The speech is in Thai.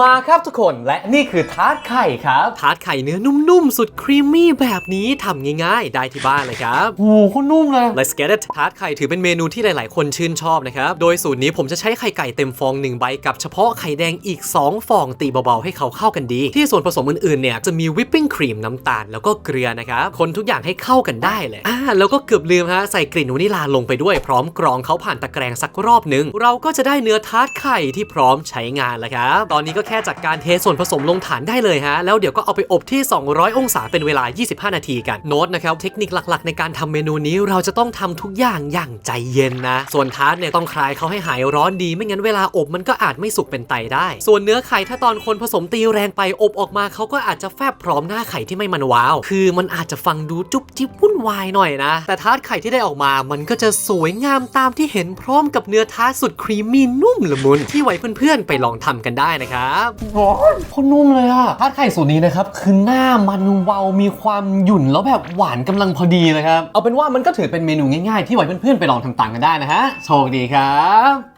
มาครับทุกคนและนี่คือทาร์ตไข่ครับ ทาร์ตไข่เนื้อนุ่มๆ สุดครีมมี่แบบนี้ทำง่ายๆ ได้ที่บ้านเลยครับโอ้โหโคตรนุ่มเลย Let's get it ทาร์ตไข่ถือเป็นเมนูที่หลายๆ คนชื่นชอบนะครับ โดยสูตรนี้ผมจะใช้ไข่ไก่เต็มฟอง 1 ใบกับเฉพาะไข่แดงอีก 2 ฟองตีเบาๆ ให้เขาเข้ากันดี ที่ส่วนผสมอื่นๆ เนี่ยจะมีวิปปิ้งครีมน้ำตาลแล้วก็เกลือนะครับ คนทุกอย่างให้เข้ากันได้เลย อ่าแล้วก็เกือบลืมฮะใส่กลิ่นวานิลาลงไปด้วยพร้อมกรองเขาผ่านตะแกรงสักรอบหนึง เราก็จะได้เนื้อทาร์ตไข่ที่พร้อมใช้งานแล้วครับ ตอนนี้ก็แค่จัดการเทส่วนผสมลงฐานได้เลยฮะ แล้วเดี๋ยวก็เอาไปอบที่ 200 องศาเป็นเวลา 25 นาทีกัน โน้ตนะครับ เทคนิคหลักๆ ในการทำเมนูนี้เราจะต้องทำทุกอย่างอย่างใจเย็นนะ ส่วนทาร์ตเนี่ยต้องคลายเขาให้หายร้อนดี ไม่งั้นเวลาอบมันก็อาจไม่สุกเป็นไตได้ ส่วนเนื้อไข่ถ้าตอนคนผสมตีแรงไปอบออกมาเขาก็อาจจะแฟบพร้อมหน้าไข่ที่ไม่มันว้าว คือมันอาจจะฟังดูจุ๊บจิ๊บวุ่นวายหน่อยนะ แต่ทาร์ตไข่ที่ได้ออกมา มันก็จะสวยงามตามที่เห็นพร้อมกับเนื้อทาร์ตสุดครีมมี่นุ่มละมุนที่ไว้เพื่อนๆไปลองทำกันได้นะครับโอ้ยโคตรนุ่มเลยอะทาดไข่สูตรนี้นะครับคือหน้ามันเวาวมีความหยุ่นแล้วแบบหวานกำลังพอดีเลยครับ เอาเป็นว่ามันก็ถือเป็นเมนูง่ายๆที่ไว้เพื่อนๆไปลองทำตามกันได้นะฮะโชคดีครับ